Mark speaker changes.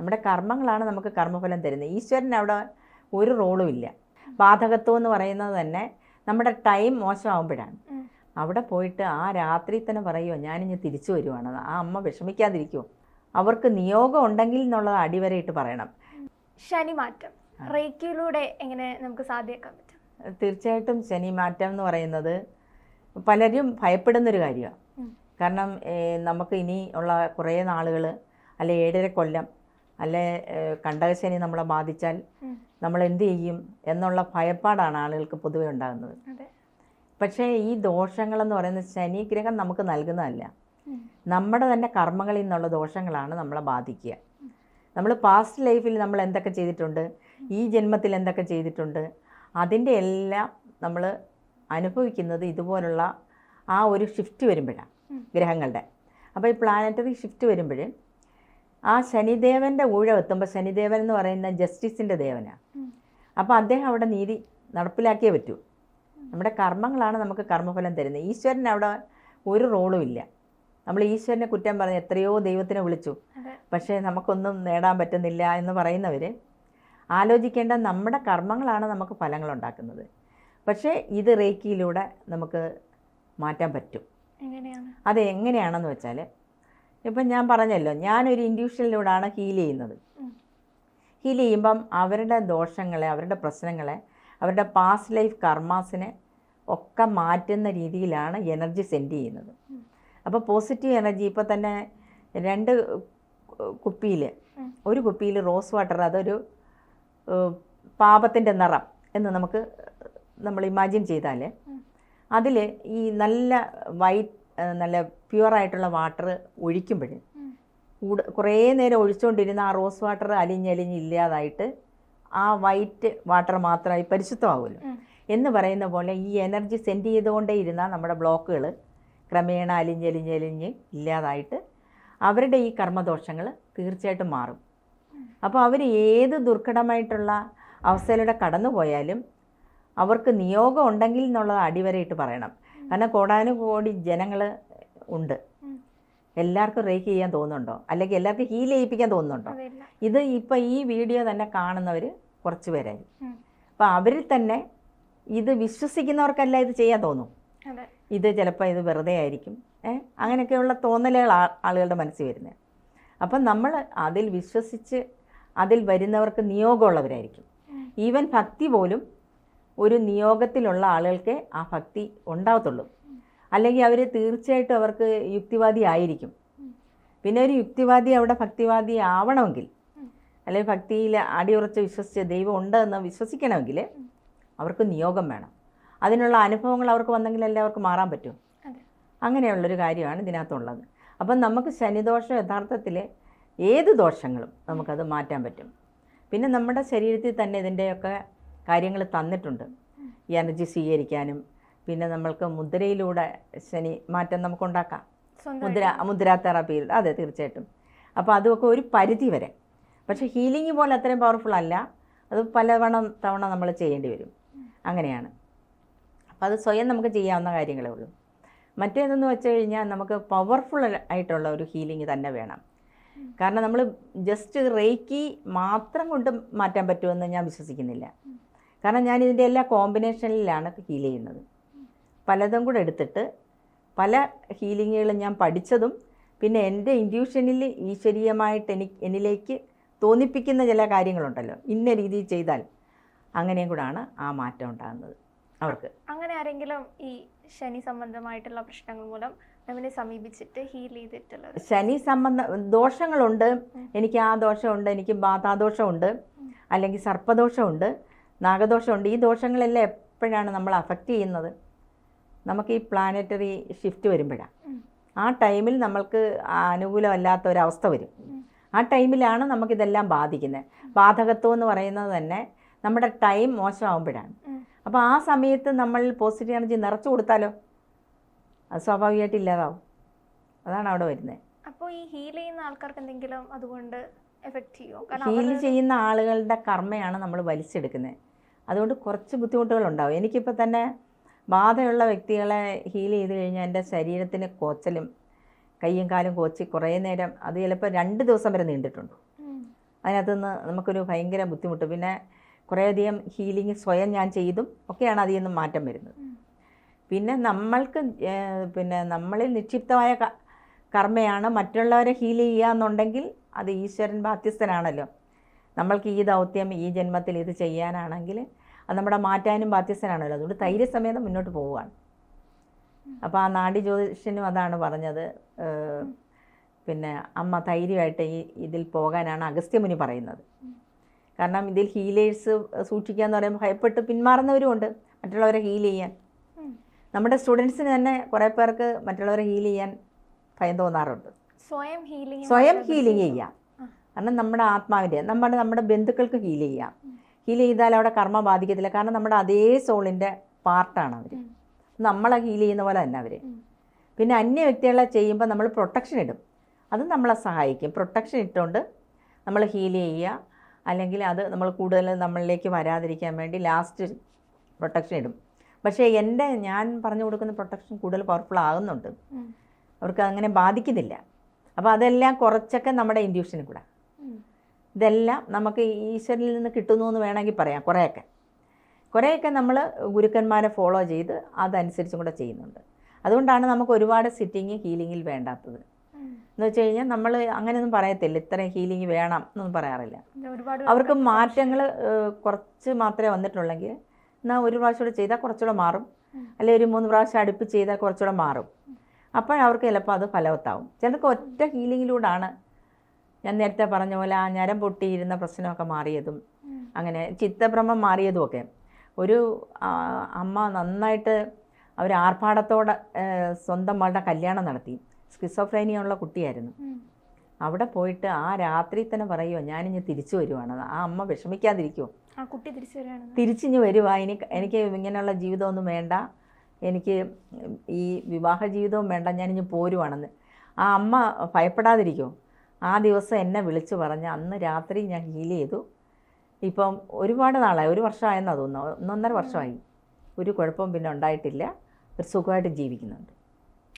Speaker 1: നമ്മുടെ കർമ്മങ്ങളാണ് നമുക്ക് കർമ്മഫലം തരുന്നത്. ഈശ്വരൻ അവിടെ ഒരു റോളും ഇല്ല. ബാധകത്വം എന്ന് പറയുന്നത് തന്നെ നമ്മുടെ ടൈം മോശമാകുമ്പോഴാണ്. അവിടെ പോയിട്ട് ആ രാത്രി തന്നെ പറയുമോ ഞാനിഞ്ഞ് തിരിച്ചു വരുവാണ്. ആ അമ്മ വിഷമിക്കാതിരിക്കുമോ അവർക്ക് നിയോഗം ഉണ്ടെങ്കിൽ എന്നുള്ളത് അടിവരയിട്ട് പറയണം.
Speaker 2: ശനി മാറ്റം റേക്കിയിലൂടെ എങ്ങനെ നമുക്ക് സാധ്യമാക്കാൻ പറ്റും?
Speaker 1: തീർച്ചയായിട്ടും ശനി മാറ്റം എന്ന് പറയുന്നത് പലരും ഭയപ്പെടുന്നൊരു കാര്യമാണ് കാരണം നമുക്ക് ഇനി ഉള്ള കുറേ നാളുകൾ അല്ലെ ഏഴര കൊല്ലം അല്ലെ കണ്ടകശനി നമ്മളെ ബാധിച്ചാൽ നമ്മൾ എന്ത് ചെയ്യും എന്നുള്ള ഭയപ്പാടാണ് ആളുകൾക്ക് പൊതുവെ ഉണ്ടാകുന്നത്. പക്ഷേ ഈ ദോഷങ്ങളെന്ന് പറയുന്നത് ശനിഗ്രഹം നമുക്ക് നൽകുന്നതല്ല. നമ്മുടെ തന്നെ കർമ്മങ്ങളിൽ നിന്നുള്ള ദോഷങ്ങളാണ് നമ്മളെ ബാധിക്കുക. നമ്മൾ പാസ്റ്റ് ലൈഫിൽ നമ്മൾ എന്തൊക്കെ ചെയ്തിട്ടുണ്ട്? ഈ ജന്മത്തിൽ എന്തൊക്കെ ചെയ്തിട്ടുണ്ട്? അതിന്റെ എല്ലാം നമ്മൾ അനുഭവിക്കുന്നത് ഇതുപോലുള്ള ആ ഒരു ഷിഫ്റ്റ് വരുമ്പോഴാണ് ഗ്രഹങ്ങളുടെ. അപ്പോൾ ഈ പ്ലാനറ്ററി ഷിഫ്റ്റ് വരുമ്പോൾ ആ ശനിദേവന്റെ ഊഴം എത്തുമ്പോൾ ശനിദേവൻ എന്ന് പറയുന്ന ജസ്റ്റിസിന്റെ ദേവനാണ്. അപ്പോൾ അദ്ദേഹം അവിടെ നീതി നടപ്പിലാക്കിയേ പറ്റൂ. നമ്മുടെ കർമ്മങ്ങളാണ് നമുക്ക് കർമ്മഫലം തരുന്നത്. ഈശ്വരൻ അവിടെ ഒരു റോളും ഇല്ല. നമ്മൾ ഈശ്വരനെ കുറ്റം പറഞ്ഞ് എത്രയോ ദൈവത്തിനെ വിളിച്ചു. പക്ഷേ നമുക്കൊന്നും നേടാൻ പറ്റുന്നില്ല എന്ന് പറയുന്നവർ ആലോചിക്കേണ്ട നമ്മുടെ കർമ്മങ്ങളാണ് നമുക്ക് ഫലങ്ങൾ ഉണ്ടാക്കുന്നത്. പക്ഷേ ഇത് റേക്കിയിലൂടെ നമുക്ക് മാറ്റാൻ പറ്റും. അത് എങ്ങനെയാണെന്ന് വെച്ചാൽ ഇപ്പം ഞാൻ പറഞ്ഞല്ലോ ഞാനൊരു ഇൻഡ്യൂഷനിലൂടെയാണ് ഹീൽ ചെയ്യുന്നത്. ഹീൽ ചെയ്യുമ്പം അവരുടെ ദോഷങ്ങളെ അവരുടെ പ്രശ്നങ്ങളെ അവരുടെ പാസ്റ്റ് ലൈഫ് കർമാസിനെ ഒക്കെ മാറ്റുന്ന രീതിയിലാണ് എനർജി സെൻഡ് ചെയ്യുന്നത് അപ്പോൾ പോസിറ്റീവ് എനർജി ഇപ്പോൾ തന്നെ രണ്ട് കുപ്പിയിൽ ഒരു കുപ്പിയിൽ റോസ് വാട്ടർ അതൊരു പാപത്തിന്റെ നിറം എന്ന് നമുക്ക് നമ്മൾ ഇമാജിൻ ചെയ്താൽ. അതിൽ ഈ നല്ല വൈറ്റ് നല്ല പ്യുവറായിട്ടുള്ള വാട്ടർ ഒഴിക്കുമ്പോൾ കൂടെ കുറേ നേരം ഒഴിച്ചുകൊണ്ടിരുന്ന ആ റോസ് വാട്ടർ അലിഞ്ഞലിഞ്ഞ് ഇല്ലാതായിട്ട് ആ വൈറ്റ് വാട്ടർ മാത്രമായി പരിശുദ്ധമാവുമല്ലോ. എന്ന് പറയുന്ന പോലെ ഈ എനർജി സെൻഡ് ചെയ്തുകൊണ്ടേ ഇരുന്ന നമ്മുടെ ബ്ലോക്കുകൾ ക്രമേണ അലിഞ്ഞലിഞ്ഞലിഞ്ഞ് ഇല്ലാതായിട്ട് അവരുടെ ഈ കർമ്മദോഷങ്ങൾ തീർച്ചയായിട്ടും മാറും. അപ്പോൾ അവർ ഏത് ദുർഘടമായിട്ടുള്ള അവസ്ഥയിലൂടെ കടന്നു പോയാലും അവർക്ക് നിയോഗം ഉണ്ടെങ്കിൽ എന്നുള്ളത് അടിവരയിട്ട് പറയണം. കാരണം കോടാനുകോടി ജനങ്ങൾ ഉണ്ട്. എല്ലാവർക്കും റേക്ക് ചെയ്യാൻ തോന്നുന്നുണ്ടോ? അല്ലെങ്കിൽ എല്ലാവർക്കും ഹീൽ ചെയ്യിപ്പിക്കാൻ തോന്നുന്നുണ്ടോ? ഇത് ഇപ്പം ഈ വീഡിയോ തന്നെ കാണുന്നവർ കുറച്ച് പേരായി. അപ്പം അവരിൽ തന്നെ ഇത് വിശ്വസിക്കുന്നവർക്കല്ല ഇത് ചെയ്യാൻ തോന്നും. ഇത് ചിലപ്പോൾ ഇത് വെറുതെ ആയിരിക്കും. ഏ? അങ്ങനെയൊക്കെയുള്ള തോന്നലുകൾ ആളുകളുടെ മനസ്സിൽ വരുന്നത്. അപ്പം നമ്മൾ അതിൽ വിശ്വസിച്ച് അതിൽ വരുന്നവർക്ക് നിയോഗമുള്ളവരായിരിക്കും. ഈവൻ ഭക്തി പോലും ഒരു നിയോഗത്തിലുള്ള ആളുകൾക്ക് ആ ഭക്തി ഉണ്ടാവത്തുള്ളൂ. അല്ലെങ്കിൽ അവർ തീർച്ചയായിട്ടും അവർക്ക് യുക്തിവാദി ആയിരിക്കും. പിന്നെ ഒരു യുക്തിവാദി അവിടെ ഭക്തിവാദി ആവണമെങ്കിൽ അല്ലെങ്കിൽ ഭക്തിയിൽ അടിയുറച്ച് വിശ്വസിച്ച് ദൈവം ഉണ്ട് എന്ന് വിശ്വസിക്കണമെങ്കിൽ അവർക്ക് നിയോഗം വേണം. അതിനുള്ള അനുഭവങ്ങൾ അവർക്ക് വന്നെങ്കിലല്ലേ അവർക്ക് മാറാൻ പറ്റൂ? അങ്ങനെയുള്ളൊരു കാര്യമാണ് ഇതിനകത്തുള്ളത്. അപ്പം നമുക്ക് ശനിദോഷം യഥാർത്ഥത്തിൽ ഏത് ദോഷങ്ങളും നമുക്കത് മാറ്റാൻ പറ്റും. പിന്നെ നമ്മുടെ ശരീരത്തിൽ തന്നെ ഇതിന്റെയൊക്കെ കാര്യങ്ങൾ തന്നിട്ടുണ്ട്. ഈ എനർജി സ്വീകരിക്കാനും പിന്നെ നമ്മൾക്ക് മുദ്രയിലൂടെ ശനി മാറ്റം നമുക്കുണ്ടാക്കാം.
Speaker 2: ഉണ്ടാക്കാം
Speaker 1: മുദ്ര മുദ്ര തെറാപ്പിയിൽ അതെ തീർച്ചയായിട്ടും. അപ്പോൾ അതുമൊക്കെ ഒരു പരിധി വരെ. പക്ഷെ ഹീലിംഗ് പോലെ അത്രയും പവർഫുൾ അല്ല. അത് പലവണ്ണം തവണ നമ്മൾ ചെയ്യേണ്ടി വരും. അങ്ങനെയാണ്. അപ്പോൾ അത് സ്വയം നമുക്ക് ചെയ്യാവുന്ന കാര്യങ്ങളേ ഉള്ളൂ. മറ്റേതെന്ന് വെച്ച് കഴിഞ്ഞാൽ നമുക്ക് പവർഫുൾ ആയിട്ടുള്ള ഒരു ഹീലിംഗ് തന്നെ വേണം. കാരണം നമ്മൾ ജസ്റ്റ് റേക്കി മാത്രം കൊണ്ട് മാറ്റാൻ പറ്റുമെന്ന് ഞാൻ വിശ്വസിക്കുന്നില്ല. കാരണം ഞാൻ ഇതിന്റെ എല്ലാ കോമ്പിനേഷനിലാണ് ഹീൽ ചെയ്യുന്നത്. പലതും കൂടെ എടുത്തിട്ട് പല ഹീലിങ്ങുകളും ഞാൻ പഠിച്ചതും പിന്നെ എന്റെ ഇൻഡ്യൂഷനിൽ ഈശ്വരീയമായിട്ട് എനിക്ക് എന്നിലേക്ക് തോന്നിപ്പിക്കുന്ന ചില കാര്യങ്ങളുണ്ടല്ലോ. ഇന്ന രീതിയിൽ ചെയ്താൽ അങ്ങനെയും കൂടാണ് ആ മാറ്റം ഉണ്ടാകുന്നത്. അവർക്ക്.
Speaker 2: അങ്ങനെ ആരെങ്കിലും ഈ ശനി സംബന്ധമായിട്ടുള്ള പ്രശ്നങ്ങൾ മൂലം നമ്മളെ സമീപിച്ചിട്ട് ഹീൽ ചെയ്തിട്ടുള്ളത്
Speaker 1: ശനി സംബന്ധ ദോഷങ്ങളുണ്ട്. എനിക്ക് ആ ദോഷമുണ്ട് എനിക്ക് ബാധാദോഷമുണ്ട്. അല്ലെങ്കിൽ സർപ്പദോഷമുണ്ട്. നാഗദോഷമുണ്ട്. ഈ ദോഷങ്ങളെല്ലാം എപ്പോഴാണ് നമ്മൾ അഫക്റ്റ് ചെയ്യുന്നത്? നമുക്ക് ഈ പ്ലാനറ്ററി ഷിഫ്റ്റ് വരുമ്പോഴാണ് ആ ടൈമിൽ നമ്മൾക്ക് അനുകൂലമല്ലാത്ത ഒരവസ്ഥ വരും. ആ ടൈമിലാണ് നമുക്കിതെല്ലാം ബാധിക്കുന്നത്. ബാധകത്വം എന്ന് പറയുന്നത് തന്നെ നമ്മുടെ ടൈം മോശമാകുമ്പോഴാണ്. അപ്പോൾ ആ സമയത്ത് നമ്മൾ പോസിറ്റീവ് എനർജി നിറച്ചു കൊടുത്താലോ? അത് സ്വാഭാവികമായിട്ട് ഇല്ലാതാവും. അതാണ് അവിടെ വരുന്നത്.
Speaker 2: അപ്പോൾ ഈ ഹീൽ ചെയ്യുന്ന ആൾക്കാർക്ക് എന്തെങ്കിലും അതുകൊണ്ട് എഫക്റ്റ് ചെയ്യുമോ
Speaker 1: ഹീൽ ചെയ്യുന്ന ആളുകളുടെ കർമ്മയാണ് നമ്മൾ വലിച്ചെടുക്കുന്നത്. അതുകൊണ്ട് കുറച്ച് ബുദ്ധിമുട്ടുകളുണ്ടാവും. എനിക്കിപ്പോൾ തന്നെ ബാധയുള്ള വ്യക്തികളെ ഹീൽ ചെയ്ത് കഴിഞ്ഞാൽ എന്റെ ശരീരത്തിന് കോച്ചലും കയ്യും കാലും കോച്ചി കുറേ നേരം അത് ചിലപ്പോൾ രണ്ട് ദിവസം വരെ നീണ്ടിട്ടുണ്ട്. അതിനകത്തുനിന്ന് നിന്ന് നമുക്കൊരു ഭയങ്കര ബുദ്ധിമുട്ട്. പിന്നെ കുറേയധികം ഹീലിംഗ് സ്വയം ഞാൻ ചെയ്തും ഒക്കെയാണ് അതിൽ നിന്നും മാറ്റം വരുന്നത്. പിന്നെ നമ്മൾക്ക് പിന്നെ നമ്മളിൽ നിക്ഷിപ്തമായ കർമ്മയാണ് മറ്റുള്ളവരെ ഹീൽ ചെയ്യുക എന്നുണ്ടെങ്കിൽ അത് ഈശ്വരൻ ബാധ്യസ്ഥനാണല്ലോ. നമ്മൾക്ക് ഈ ദൗത്യം ഈ ജന്മത്തിൽ ഇത് ചെയ്യാനാണെങ്കിൽ അത് നമ്മുടെ മാറ്റാനും ബാധ്യസ്ഥനാണല്ലോ. അതുകൊണ്ട് ധൈര്യസമേതം മുന്നോട്ട് പോവുകയാണ്. അപ്പോൾ ആ നാടി ജ്യോതിഷനും അതാണ് പറഞ്ഞത്. പിന്നെ അമ്മ ധൈര്യമായിട്ട് ഈ ഇതിൽ പോകാനാണ് അഗസ്ത്യമുനി പറയുന്നത്. കാരണം ഇതിൽ ഹീലേഴ്സ് സൂക്ഷിക്കുക എന്ന് പറയുമ്പോൾ ഭയപ്പെട്ട് പിന്മാറുന്നവരുമുണ്ട് മറ്റുള്ളവരെ ഹീൽ ചെയ്യാൻ. നമ്മുടെ സ്റ്റുഡൻസിന് തന്നെ കുറേ പേർക്ക് മറ്റുള്ളവരെ ഹീൽ ചെയ്യാൻ ഭയം തോന്നാറുണ്ട്.
Speaker 2: സ്വയം ഹീലിംഗ്
Speaker 1: സ്വയം ഹീലിംഗ് ചെയ്യാം. കാരണം നമ്മുടെ ആത്മാവിന്റെ നമ്മുടെ നമ്മുടെ ബന്ധുക്കൾക്ക് ഹീൽ ചെയ്യാം. ഹീൽ ചെയ്താൽ അവിടെ കർമ്മ ബാധിക്കത്തില്ല. കാരണം നമ്മുടെ അതേ സോളിന്റെ പാർട്ടാണ് അവർ നമ്മളെ ഹീൽ ചെയ്യുന്ന പോലെ തന്നെ അവർ പിന്നെ അന്യ വ്യക്തികളെ ചെയ്യുമ്പോൾ നമ്മൾ പ്രൊട്ടക്ഷൻ ഇടും. അത് നമ്മളെ സഹായിക്കും. പ്രൊട്ടക്ഷൻ ഇട്ടുകൊണ്ട് നമ്മൾ ഹീൽ ചെയ്യുക. അല്ലെങ്കിൽ അത് നമ്മൾ കൂടുതൽ നമ്മളിലേക്ക് വരാതിരിക്കാൻ വേണ്ടി ലാസ്റ്റ് പ്രൊട്ടക്ഷൻ ഇടും. പക്ഷേ എന്റെ ഞാൻ പറഞ്ഞു കൊടുക്കുന്ന പ്രൊട്ടക്ഷൻ കൂടുതൽ പവർഫുൾ ആകുന്നുണ്ട്. അവർക്ക് അങ്ങനെ ബാധിക്കുന്നില്ല. അപ്പോൾ അതെല്ലാം കുറച്ചൊക്കെ നമ്മുടെ ഇൻഡ്യൂഷനും കൂടെ. ഇതെല്ലാം നമുക്ക് ഈശ്വരനിൽ നിന്ന് കിട്ടുന്നു എന്ന് വേണമെങ്കിൽ പറയാം കുറേയൊക്കെ. കുറേയൊക്കെ നമ്മൾ ഗുരുക്കന്മാരെ ഫോളോ ചെയ്ത് അതനുസരിച്ചും കൂടെ ചെയ്യുന്നുണ്ട്. അതുകൊണ്ടാണ് നമുക്ക് ഒരുപാട് സിറ്റിങ് ഹീലിങ്ങിൽ വേണ്ടാത്തത്. എന്ന് വെച്ച് കഴിഞ്ഞാൽ നമ്മൾ അങ്ങനെയൊന്നും പറയത്തില്ല ഇത്രയും ഹീലിംഗ് വേണം എന്നൊന്നും പറയാറില്ല.
Speaker 2: ഒരുപാട്
Speaker 1: അവർക്ക് മാറ്റങ്ങൾ കുറച്ച് മാത്രമേ വന്നിട്ടുള്ളെങ്കിൽ എന്നാൽ ഒരു പ്രാവശ്യം കൂടെ ചെയ്താൽ കുറച്ചുകൂടെ മാറും. അല്ലെങ്കിൽ ഒരു മൂന്ന് പ്രാവശ്യം അടുപ്പിച്ച് ചെയ്താൽ കുറച്ചുകൂടെ മാറും. അപ്പോഴവർക്ക് ചിലപ്പോൾ അത് ഫലവത്താവും. ചിലർക്ക് ഒറ്റ ഹീലിങ്ങിലൂടെയാണ് ഞാൻ നേരത്തെ പറഞ്ഞ പോലെ ആ ഞരം പൊട്ടിയിരുന്ന പ്രശ്നമൊക്കെ മാറിയതും അങ്ങനെ ചിത്തഭ്രമം മാറിയതുമൊക്കെ. ഒരു അമ്മ നന്നായിട്ട് അവർ ആർഭാടത്തോടെ സ്വന്തം മകളുടെ കല്യാണം നടത്തി. സ്കിസോഫ്രേനിയ ഉള്ള കുട്ടിയായിരുന്നു അവിടെ പോയിട്ട് ആ രാത്രി തന്നെ പറയുമോ ഞാനിഞ്ഞ് തിരിച്ചു വരുവാണ്. ആ അമ്മ വിഷമിക്കാതിരിക്കുമോ
Speaker 2: ആ കുട്ടി തിരിച്ചു വരികയാണെന്ന്
Speaker 1: തിരിച്ചിഞ്ഞ് വരുവാ. ഇനി എനിക്ക് ഇങ്ങനെയുള്ള ജീവിതമൊന്നും വേണ്ട. എനിക്ക് ഈ വിവാഹ ജീവിതവും വേണ്ട. ഞാനിഞ്ഞ് പോരുവാണെന്ന്. ആ അമ്മ ഭയപ്പെടാതിരിക്കുമോ ആ ദിവസം എന്നെ വിളിച്ചു പറഞ്ഞ് അന്ന് രാത്രി ഞാൻ ഹീൽ ചെയ്തു. ഇപ്പം ഒരുപാട് നാളായി. ഒരു വർഷമായെന്നാണ് തോന്നുന്നു. ഒന്നൊന്നര വർഷമായി. ഒരു കുഴപ്പവും പിന്നെ ഉണ്ടായിട്ടില്ല. ഒരു സുഖമായിട്ട് ജീവിക്കുന്നുണ്ട്.